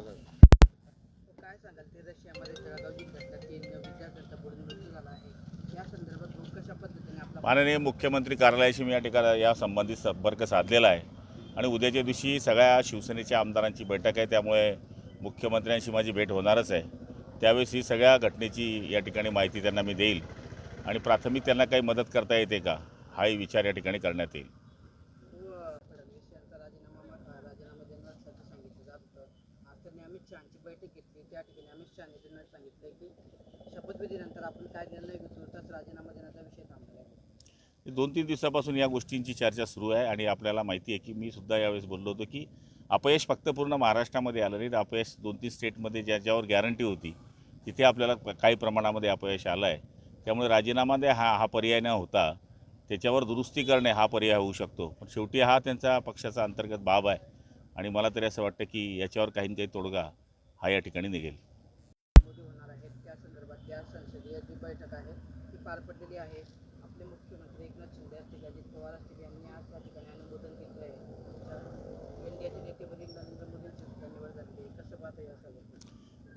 सांगाल? ते रशियामध्ये माननीय मुख्यमंत्री कार्यालयाशी मी या ठिकाणी या संबंधित संपर्क साधलेला आहे. आणि उद्याच्या दिवशी सगळ्या शिवसेनेच्या आमदारांची बैठक आहे त्यामुळे मुख्यमंत्र्यांशी माझी भेट होणारच आहे. त्यावेळेस ही सगळ्या घटनेची या ठिकाणी माहिती त्यांना मी देईल. आणि प्राथमिक त्यांना काही मदत करता येते का? हाही विचार या ठिकाणी करण्यात येईल. अमित शहाची बैठक घेतली. त्या ठिकाणी अमित शहाने त्यांना सांगितलं की शपथविधीनंतर आपण काय निर्णय घेतो तसं राजीनामा देण्याचा विषय थांबला आहे. दोन तीन दिवसापासून या गोष्टींची चर्चा सुरू आहे आणि आपल्याला माहिती आहे की मी सुद्धा यावेळेस बोललो होतो की अपयश फक्त पूर्ण महाराष्ट्रामध्ये आलं नाही तर अपयश दोन तीन स्टेटमध्ये ज्याच्यावर गॅरंटी होती तिथे आपल्याला काही प्रमाणामध्ये अपयश आलं आहे त्यामुळे राजीनामा दे हा हा पर्याय न होता त्याच्यावर दुरुस्ती करणे हा पर्याय होऊ शकतो. पण शेवटी हा त्यांचा पक्षाचा अंतर्गत बाब आहे. आणि मला तरी असं वाटतं की याच्यावर काही ना काही तोडगा हा या ठिकाणी निघेल.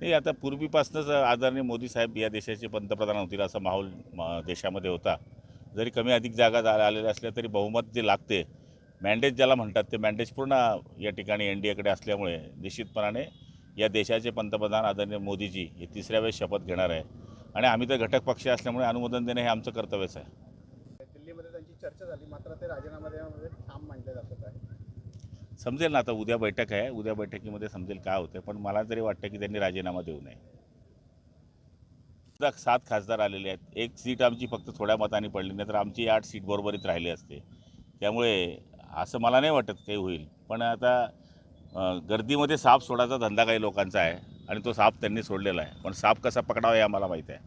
नाही आता पूर्वीपासूनच आदरणीय मोदी साहेब या देशाचे पंतप्रधान होतील असा माहोल म- देशामध्ये होता. जरी कमी अधिक जागा आलेल्या असल्या तरी बहुमत जे लागते मॅन्डेज ज्याला म्हणतात ते मॅन्डेज पूर्ण या ठिकाणी एन डी एकडे असल्यामुळे निश्चितपणाने या देशाचे पंतप्रधान आदरणीय मोदीजी हे तिसऱ्या वेळेस शपथ घेणार आहे. आणि आम्ही तर घटक पक्ष असल्यामुळे अनुमोदन देणे हे आमचं कर्तव्यच आहे. दिल्लीमध्ये त्यांची चर्चा झाली मात्र ते राजीनामा देण्यामध्ये ठाम मांडले जातात आहे समजेल ना आता उद्या बैठक आहे उद्या बैठकीमध्ये समजेल काय होते पण मला तरी वाटतं की त्यांनी राजीनामा देऊ नये. सात खासदार आलेले आहेत एक सीट आमची फक्त थोड्या मताने पडली नाही तर आमची आठ सीट बरोबरीत राहिली असते. त्यामुळे असं मला नाही वाटत काही होईल. पण आता गर्दीमध्ये साप सोडायचा धंदा काही लोकांचा आहे आणि तो साप त्यांनी सोडलेला आहे. पण साप कसा पकडावा हे आम्हाला माहीत आहे.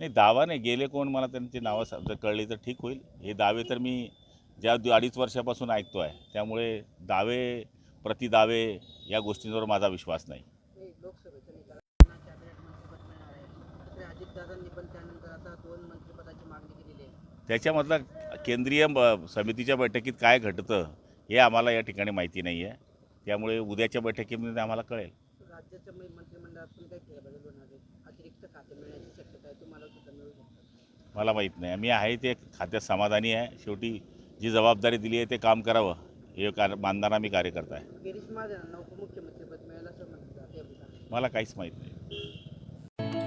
नाही दावा नाही. गेले कोण मला त्यांची नावं सा- जर कळली तर ठीक होईल. हे दावे तर मी ज्या अडीच वर्षापासून ऐकतो आहे त्यामुळे दावे प्रतिदावे या गोष्टींवर माझा विश्वास नाही. अजितदादांनी पण त्यानंतर आता दोन मंत्रिपदाची मागणी केलेली आहे. त्याच्यामधलं केंद्रीय ब- समितीच्या बैठकीत काय घडतं हे आम्हाला या ठिकाणी माहिती नाही आहे त्यामुळे उद्याच्या बैठकीमध्ये आम्हाला कळेल. राज्याच्या मै- मंत्रिमंडळात पण काही फेरबदल होणार आहे अतिरिक्त खाते मिळण्याची शक्यता आहे. तुम्हाला सुद्धा मिळू शकतात मला माहीत नाही. मी आहे ते खात्यात समाधानी आहे. शेवटी जी जबाबदारी दिली आहे ते काम करावं. हे कार मानताना मी कार्यकर्ता आहे. गिरीश महाजनांना उपमुख्यमंत्रीपद मिळेल असं म्हटलं जाते. अभिप्राय. मला काहीच माहीत नाही.